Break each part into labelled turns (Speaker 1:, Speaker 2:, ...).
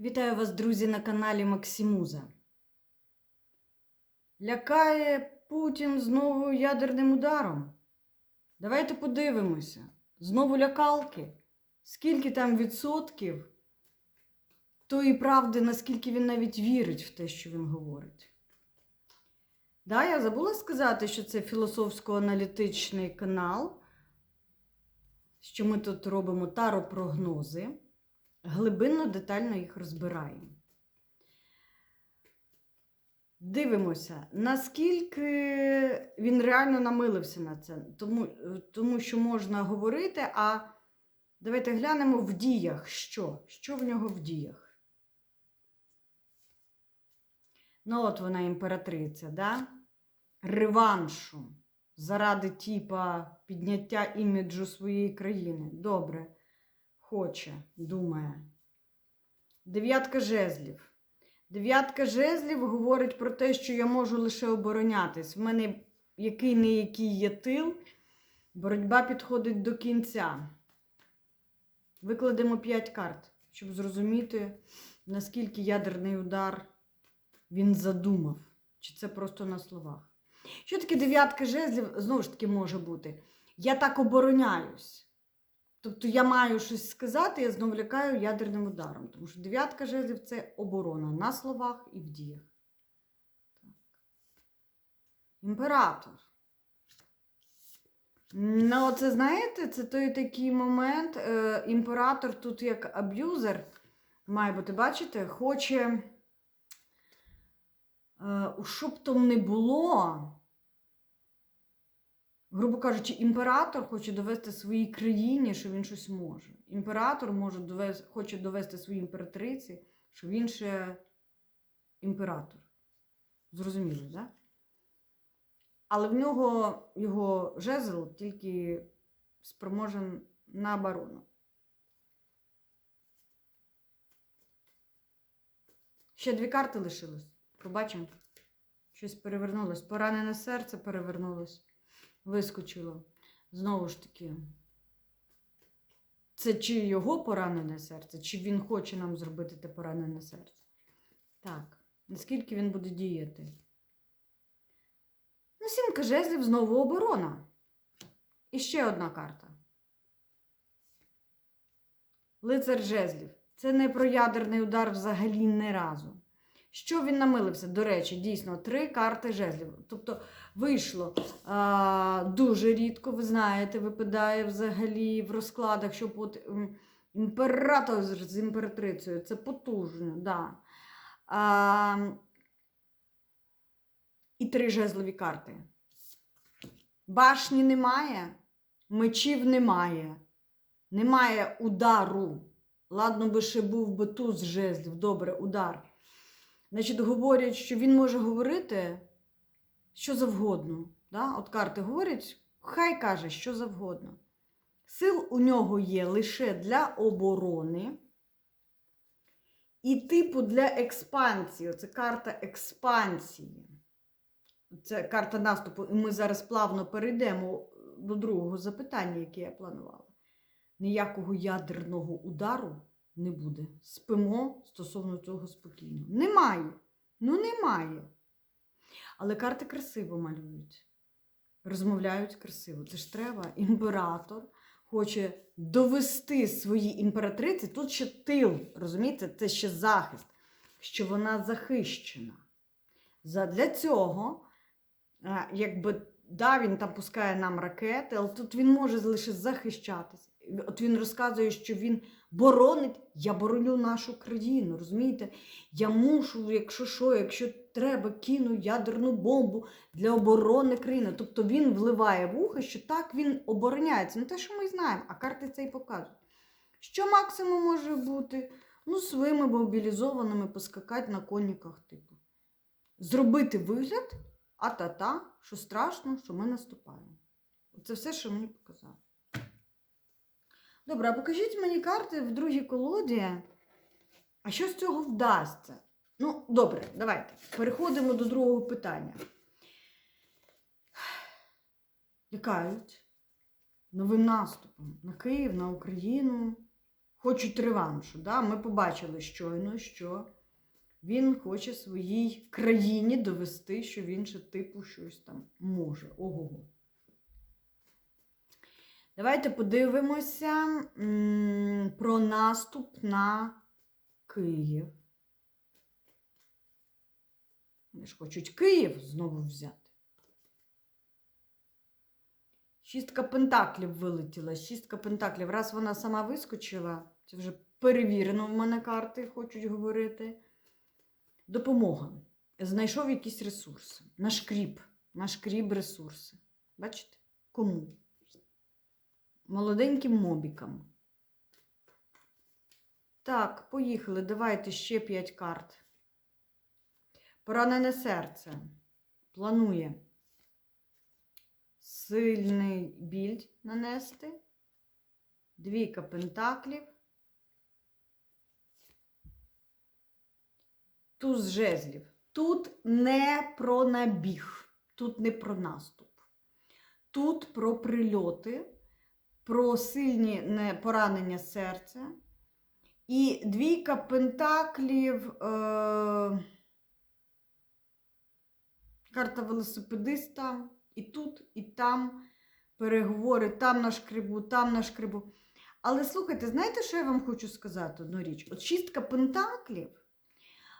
Speaker 1: Вітаю вас, друзі, на каналі Максимуза. Лякає Путін знову ядерним ударом. Давайте подивимося. Знову лякалки. Скільки там відсотків тої правди, наскільки він навіть вірить в те, що він говорить. Да, я забула сказати, що це філософсько-аналітичний канал, що ми тут робимо таропрогнози глибинно детально їх розбираємо. Дивимося, наскільки він реально намилився на це, тому, тому що можна говорити, а давайте глянемо в діях, що? Що в нього в діях? Ну, от вона імператриця, да? реваншу заради типа підняття іміджу своєї країни. Добре хоче, думає. Дев'ятка жезлів. Дев'ятка жезлів говорить про те, що я можу лише оборонятись. В мене який не який є тил, боротьба підходить до кінця. Викладемо 5 карт, щоб зрозуміти, наскільки ядерний удар він задумав. Чи це просто на словах. Що таке дев'ятка жезлів? Знову ж таки, може бути. Я так обороняюсь. Тобто я маю щось сказати, я знову лякаю ядерним ударом. Тому що дев'ятка жезлів це оборона на словах і в діях. Так. Імператор. Ну, це знаєте, це той такий момент. Е, імператор тут як аб'юзер має бути, бачите, хоче, е, щоб там не було. Грубо кажучи, імператор хоче довести своїй країні, що він щось може. Імператор може довести, хоче довести своїй імператриці, що він ще імператор. Зрозуміло, так? Да? Але в нього його жезл тільки спроможен на оборону. Ще дві карти лишилось. Побачимо. Щось перевернулось. Поранене серце перевернулось вискочило. Знову ж таки, це чи його поранене серце, чи він хоче нам зробити те поранене серце. Так, наскільки він буде діяти? Ну, сімка жезлів знову оборона. І ще одна карта. Лицар жезлів. Це не про ядерний удар взагалі не разу. Що він намилився? До речі, дійсно, три карти жезлів. Тобто вийшло а, дуже рідко, ви знаєте, випадає взагалі в розкладах, що от імператор з імператрицею. Це потужно, да. А, І три жезлові карти. Башні немає, мечів немає, немає удару. Ладно, би ще був би туз жезлів, добре, удар. Значить, говорять, що він може говорити що завгодно. Да? От карти говорять, хай каже, що завгодно. Сил у нього є лише для оборони. І типу для експансії. Це карта експансії. Це карта наступу. І ми зараз плавно перейдемо до другого запитання, яке я планувала. Ніякого ядерного удару не буде. Спимо стосовно цього спокійно. Немає. Ну, немає. Але карти красиво малюють. Розмовляють красиво. Це ж треба. Імператор хоче довести своїй імператриці. Тут ще тил, розумієте, це ще захист, що вона захищена. Для цього, якби, да, він там пускає нам ракети, але тут він може лише захищатися. От він розказує, що він боронить, я бороню нашу країну. Розумієте? Я мушу, якщо що, якщо треба, кину ядерну бомбу для оборони країни. Тобто він вливає в ухо, що так він обороняється. Не те, що ми знаємо, а карти це і показують. Що максимум може бути? Ну, своїми мобілізованими поскакати на коніках, типу. Зробити вигляд, а-та-та, що страшно, що ми наступаємо. Це все, що мені показали. Добре, а покажіть мені карти в другій колоді. А що з цього вдасться? Ну, добре, давайте. Переходимо до другого питання. Лякають новим наступом на Київ, на Україну. хочуть реваншу. Да? Ми побачили щойно, що він хоче своїй країні довести, що він ще типу щось там може. Ого. Давайте подивимося про наступ на Київ. Вони ж хочуть Київ знову взяти. Шістка пентаклів вилетіла. Шістка пентаклів. Раз вона сама вискочила, це вже перевірено в мене карти, хочуть говорити. Допомога. Знайшов якісь ресурси. Нашкріб. Нашкріб ресурси. Бачите? Кому? Молоденьким мобікам. Так, поїхали. Давайте ще 5 карт. Поранене серце. Планує сильний біль нанести. Двійка пентаклів. Туз жезлів. Тут не про набіг, тут не про наступ. Тут про прильоти, про сильні поранення серця. І двійка пентаклів. Е- карта велосипедиста. І тут, і там переговори, там на шкрибу, там на шкрибу. Але слухайте, знаєте, що я вам хочу сказати одну річ? От шістка пентаклів,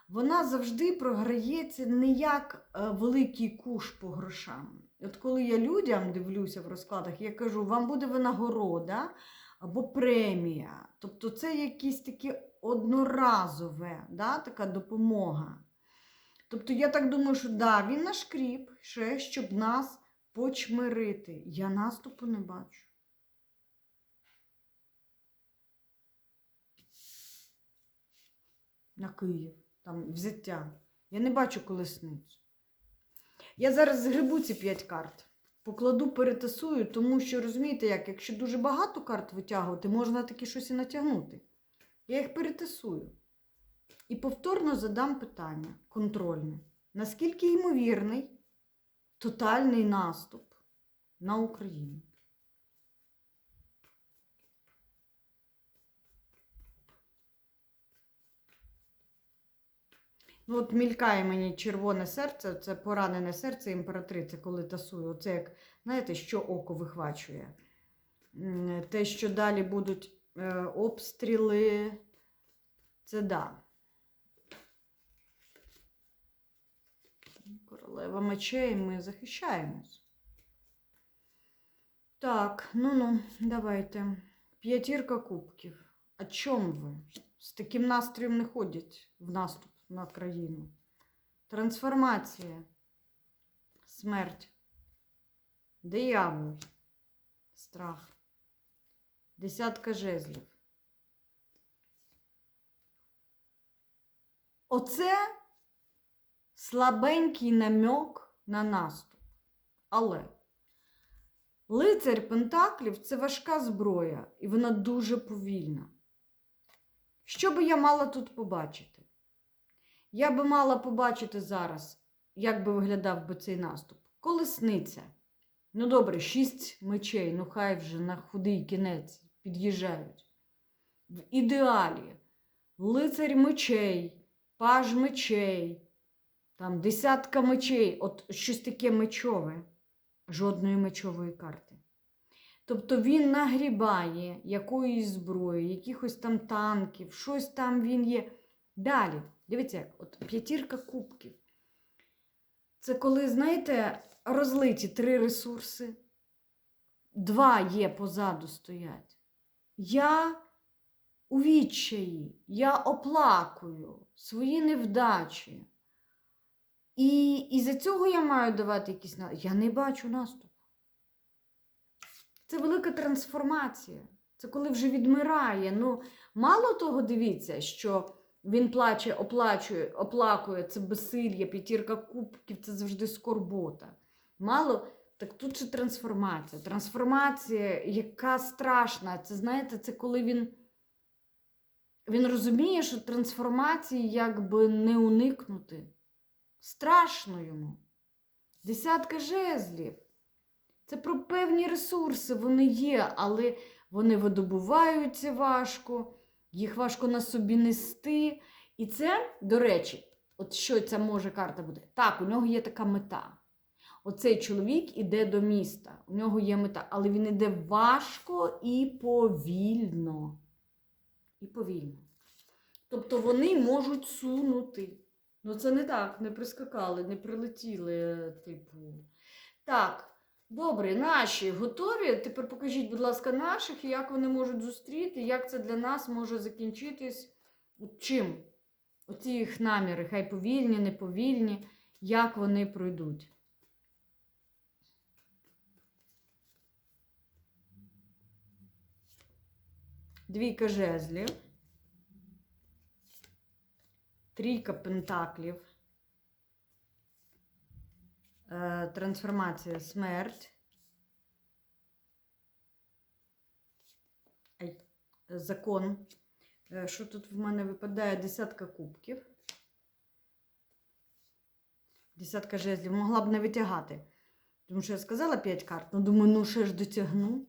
Speaker 1: вона завжди програється не як е, великий куш по грошам. От коли я людям дивлюся в розкладах, я кажу, вам буде винагорода або премія. Тобто це якісь таке одноразове, да, така допомога. Тобто я так думаю, що да, він наш кріп, ще щоб нас почмирити. Я наступу не бачу. На Київ, там взяття. Я не бачу колесницю. Я зараз згребу ці 5 карт. Покладу, перетасую, тому що розумієте, як, якщо дуже багато карт витягувати, можна таки щось і натягнути. Я їх перетасую. І повторно задам питання контрольне. Наскільки ймовірний тотальний наступ на Україну? Ну, от мількає мені червоне серце, це поранене серце імператриці, коли тасую. Оце як, знаєте, що око вихвачує. Те, що далі будуть е, обстріли, це да. Королева мечей, ми захищаємось. Так, ну ну, давайте. П'ятірка кубків. О чому ви? З таким настроєм не ходять в наступ на країну. Трансформація, смерть, диявол, страх, десятка жезлів. Оце слабенький намек на наступ. Але лицар Пентаклів це важка зброя, і вона дуже повільна. Що би я мала тут побачити? Я би мала побачити зараз, як би виглядав би цей наступ. Колесниця. Ну, добре, шість мечей, ну хай вже на худий кінець під'їжджають. В ідеалі лицарь мечей, паж мечей, там десятка мечей, от щось таке мечове, жодної мечової карти. Тобто він нагрібає якоїсь зброї, якихось там танків, щось там він є. Далі, дивіться, як от п'ятірка кубків. Це коли, знаєте, розлиті три ресурси, два є позаду стоять. Я у відчаї, я оплакую свої невдачі. І із-за цього я маю давати якісь на. Я не бачу наступу. Це велика трансформація. Це коли вже відмирає. Ну, мало того, дивіться, що він плаче, оплачує, оплакує це безсилля, п'ятірка кубків це завжди скорбота. Мало, так тут же трансформація. Трансформація, яка страшна. Це знаєте, це коли він. Він розуміє, що трансформації якби не уникнути. Страшно йому. Десятка жезлів. Це про певні ресурси, вони є, але вони видобуваються важко. Їх важко на собі нести. І це, до речі, от що ця може карта буде? Так, у нього є така мета. Оцей чоловік іде до міста, у нього є мета, але він іде важко і повільно. І повільно. Тобто вони можуть сунути. Ну, це не так, не прискакали, не прилетіли, типу. Так, добре, наші готові. Тепер покажіть, будь ласка, наших, як вони можуть зустріти, як це для нас може закінчитись. Чим? Оці їх наміри, хай повільні, неповільні, як вони пройдуть. Двійка жезлів. Трійка пентаклів. Е, трансформація смерть. Закон. Е, Що тут в мене випадає? Десятка кубків. Десятка жезлів. Могла б не витягати. Тому що я сказала 5 карт, ну думаю, ну ще ж дотягну.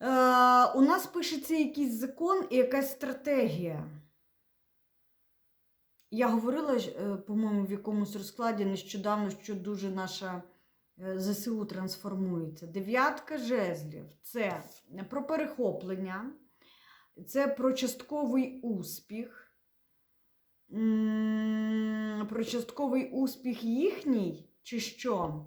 Speaker 1: Е, у нас пишеться якийсь закон і якась стратегія. Я говорила, е, по-моєму, в якомусь розкладі нещодавно, що дуже наша е, ЗСУ трансформується. Дев'ятка жезлів це про перехоплення, це про частковий успіх. Про частковий успіх їхній, чи що?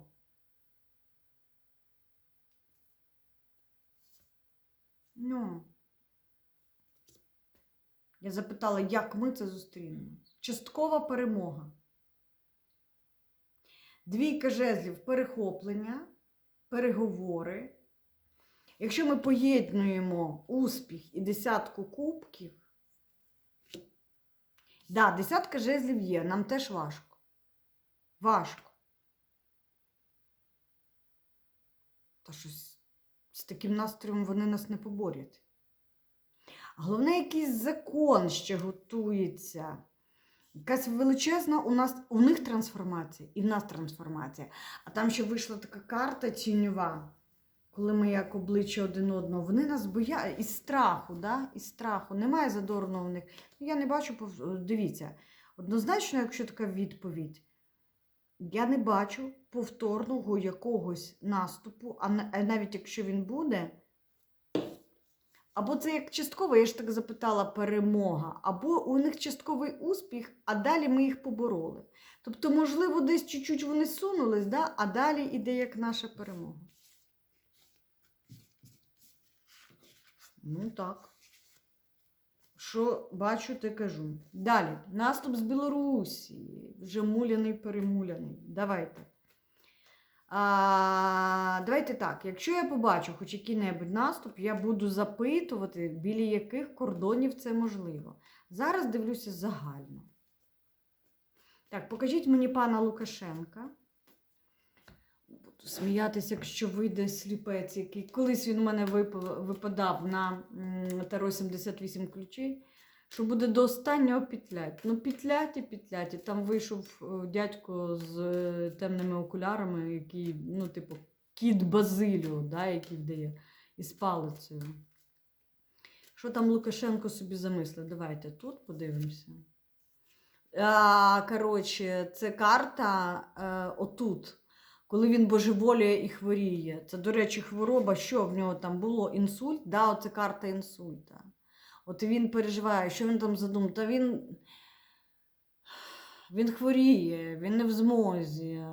Speaker 1: Ну. Я запитала, як ми це зустрінемо. Часткова перемога. Двійка жезлів перехоплення, переговори. Якщо ми поєднуємо успіх і десятку кубків, да, десятка жезлів є, нам теж важко. Важко. Та щось з таким настроєм вони нас не поборять. Головне, якийсь закон ще готується. Якась величезна у нас у них трансформація, і в нас трансформація. А там ще вийшла така карта тіньова, коли ми як обличчя один одного. Вони нас боять із страху, да? із страху. Немає задорного в них. Ну, Я не бачу, дивіться, однозначно, якщо така відповідь, я не бачу повторного якогось наступу, а навіть якщо він буде. Або це як частково, я ж так запитала, перемога, або у них частковий успіх, а далі ми їх побороли. Тобто, можливо, десь чуть-чуть вони сунулись, да? а далі іде як наша перемога. Ну так. Що бачу, те кажу. Далі. Наступ з Білорусі. Вже муляний, перемуляний. Давайте. А, давайте так. Якщо я побачу хоч який-небудь наступ, я буду запитувати, біля яких кордонів це можливо. Зараз дивлюся загально. Так, покажіть мені пана Лукашенка. Буду сміятися, якщо вийде сліпець, який колись він у мене вип- випадав на Таро 78 ключей, що буде до останнього пітлять. Ну, пітлять і пітлять. Там вийшов е, дядько з е, темними окулярами, який, ну, типу, кіт Базиліо, да, який вдає, із палицею. Що там Лукашенко собі замислив? Давайте тут подивимося. А, коротше, це карта е, отут, коли він божеволіє і хворіє. Це, до речі, хвороба, що в нього там було? Інсульт? Да, оце карта інсульта. От він переживає, що він там задумав. Та він, він хворіє, він не в змозі.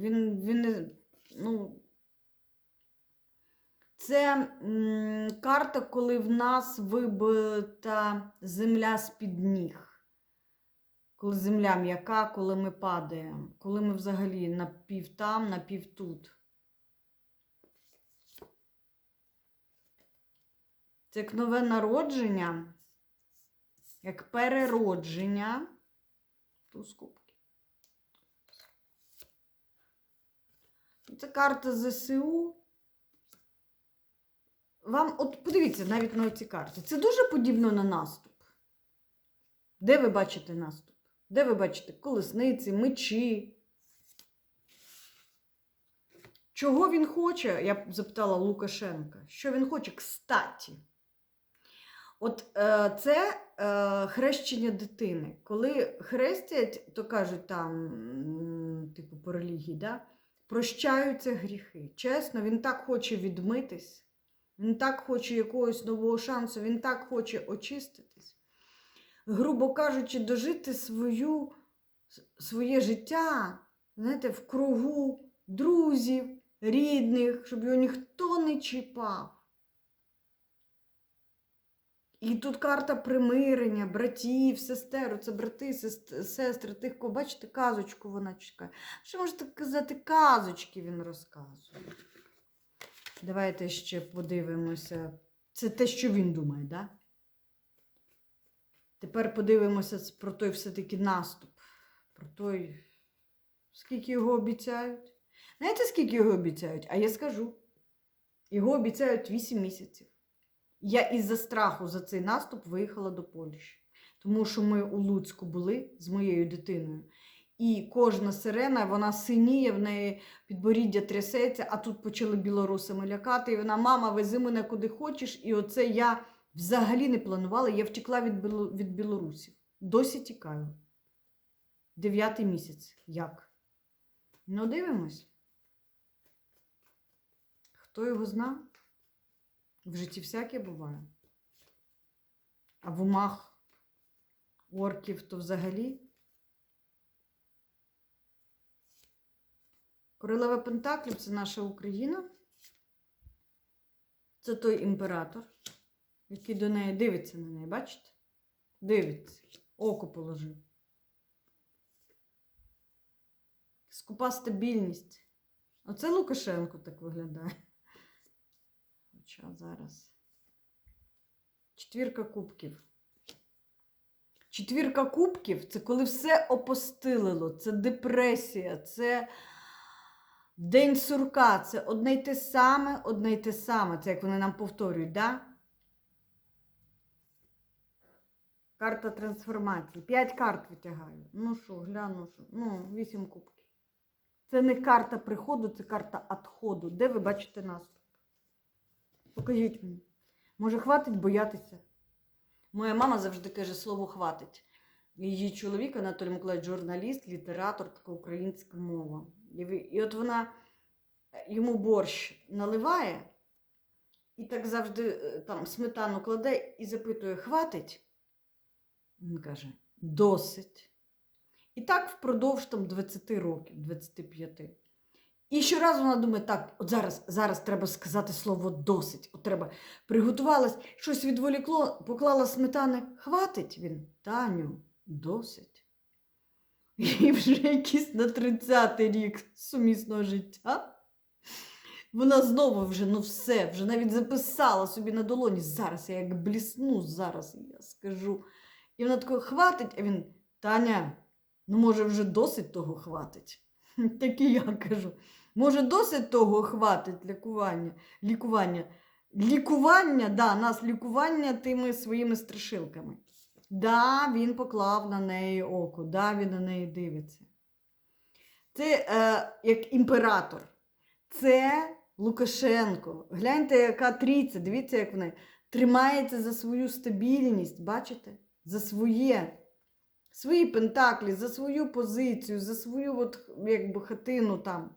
Speaker 1: Він, він не, ну, це карта, коли в нас вибита земля з-під ніг. Коли земля м'яка, коли ми падаємо, коли ми взагалі напів там, напів тут. Це як нове народження, як переродження. Туз кубків. Це карта ЗСУ. Вам, от подивіться навіть на ці карти. Це дуже подібно на наступ. Де ви бачите наступ? Де ви бачите колесниці, мечі? Чого він хоче? Я б запитала Лукашенка. Що він хоче? Кстаті. От е, це е, хрещення дитини. Коли хрестять, то кажуть там, типу, по релігії, да? прощаються гріхи. Чесно, він так хоче відмитись, він так хоче якогось нового шансу, він так хоче очиститись. Грубо кажучи, дожити свою, своє життя, знаєте, в кругу друзів, рідних, щоб його ніхто не чіпав. І тут карта примирення, братів, сестер, це брати, сестри, тих, кого бачите, казочку вона чекає. Що можете казати, казочки він розказує. Давайте ще подивимося. Це те, що він думає, так? Да? Тепер подивимося про той все-таки наступ. Про той, скільки його обіцяють. Знаєте, скільки його обіцяють? А я скажу. Його обіцяють 8 місяців. Я із-за страху за цей наступ виїхала до Польщі. Тому що ми у Луцьку були з моєю дитиною. І кожна сирена, вона синіє, в неї підборіддя трясеться, а тут почали білорусами лякати. І вона, мама, вези мене куди хочеш. І оце я взагалі не планувала. Я втекла від, від білорусів. Досі тікаю. Дев'ятий місяць. Як? Ну, дивимось. Хто його зна? В житті всяке буває. А в умах орків то взагалі. Королева Пентаклів це наша Україна. Це той імператор, який до неї дивиться на неї, бачите? Дивиться, око положив. Скупа стабільність. Оце Лукашенко так виглядає. Хоча зараз. Четвірка кубків. Четвірка кубків це коли все опостилило, це депресія, це день сурка, це одне й те саме, одне й те саме. Це як вони нам повторюють, да? Карта трансформації. П'ять карт витягаю. Ну що, гляну, що. Ну, вісім кубків. Це не карта приходу, це карта відходу. Де ви бачите наступ? Покажіть мені. Може, хватить боятися? Моя мама завжди каже слово хватить. Її чоловік, Анатолій Миколаївич, журналіст, літератор, така українська мова. І, от вона е, йому борщ наливає, і так завжди е, там сметану кладе і запитує: хватить? Він каже, досить. І так впродовж там 20 років, 25. І щоразу вона думає, так, от зараз, зараз треба сказати слово досить. От треба приготувалась, щось відволікло, поклала сметани. Хватить він, Таню, досить. І вже якийсь на 30-й рік сумісного життя. Вона знову вже, ну все, вже навіть записала собі на долоні. Зараз я як блісну, зараз я скажу. І вона така, хватить, а він, Таня, ну може вже досить того хватить. Так і я кажу. Може, досить того хватить лікування. Лікування. Лікування, да, нас лікування тими своїми страшилками. Да, він поклав на неї око, да, він на неї дивиться. Це е, як імператор. Це Лукашенко. Гляньте, яка трійця, дивіться, як вона тримається за свою стабільність, бачите? За своє. Свої пентаклі, за свою позицію, за свою от, якби, хатину там.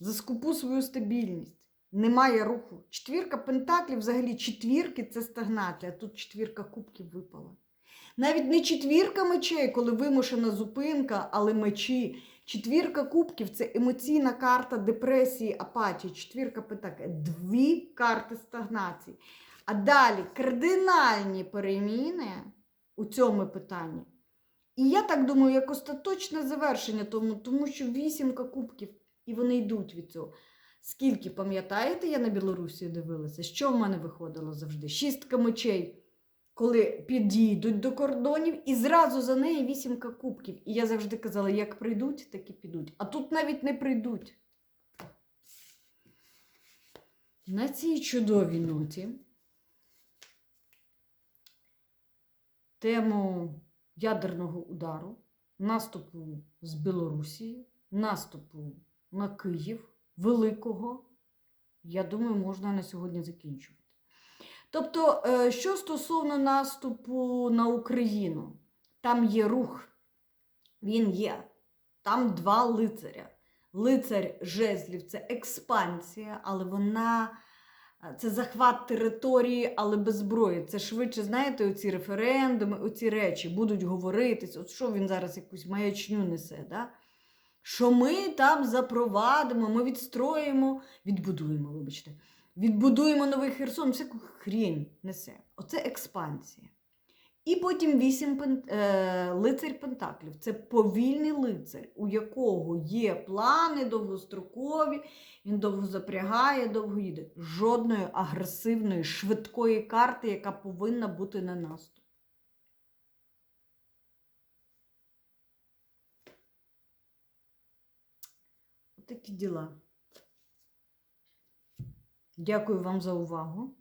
Speaker 1: За скупу свою стабільність. Немає руху. Четвірка пентаклів, взагалі, четвірки це стагнація, тут четвірка кубків випала. Навіть не четвірка мечей, коли вимушена зупинка, але мечі. Четвірка кубків це емоційна карта депресії, апатії. Четвірка пентаклів. Дві карти стагнації. А далі кардинальні переміни у цьому питанні. І я так думаю, як остаточне завершення тому, тому що вісімка кубків, і вони йдуть від цього. Скільки, пам'ятаєте, я на Білорусі дивилася, що в мене виходило завжди? Шістка мечей, коли підійдуть до кордонів, і зразу за неї вісімка кубків. І я завжди казала, як прийдуть, так і підуть. А тут навіть не прийдуть. На цій чудовій ноті тему ядерного удару, наступу з Білорусі, наступу на Київ великого, я думаю, можна на сьогодні закінчувати. Тобто, е, що стосовно наступу на Україну, там є рух, він є. Там два лицаря. Лицар жезлів це експансія, але вона е, це захват території, але без зброї. Це швидше, знаєте, оці референдуми, оці речі будуть говоритись. От що він зараз якусь маячню несе, да? Що ми там запровадимо, ми відстроїмо, відбудуємо, вибачте, відбудуємо новий Херсон, всяку хрінь несе. Оце експансія. І потім вісім пен... е, лицар Пентаклів. Це повільний лицар, у якого є плани довгострокові, він довго запрягає, довго їде. Жодної агресивної, швидкої карти, яка повинна бути на наступ. Такі діла. Дякую вам за увагу.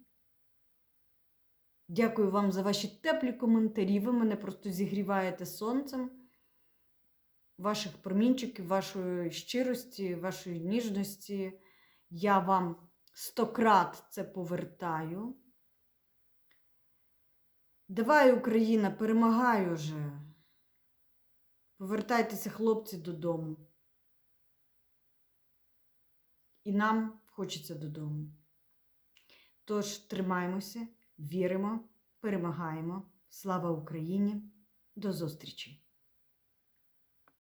Speaker 1: Дякую вам за ваші теплі коментарі. Ви мене просто зігріваєте сонцем ваших промінчиків, вашої щирості, вашої ніжності. Я вам стократ це повертаю. Давай, Україна, перемагай уже. Повертайтеся, хлопці, додому. І нам хочеться додому. Тож тримаємося, віримо, перемагаємо. Слава Україні! До зустрічі!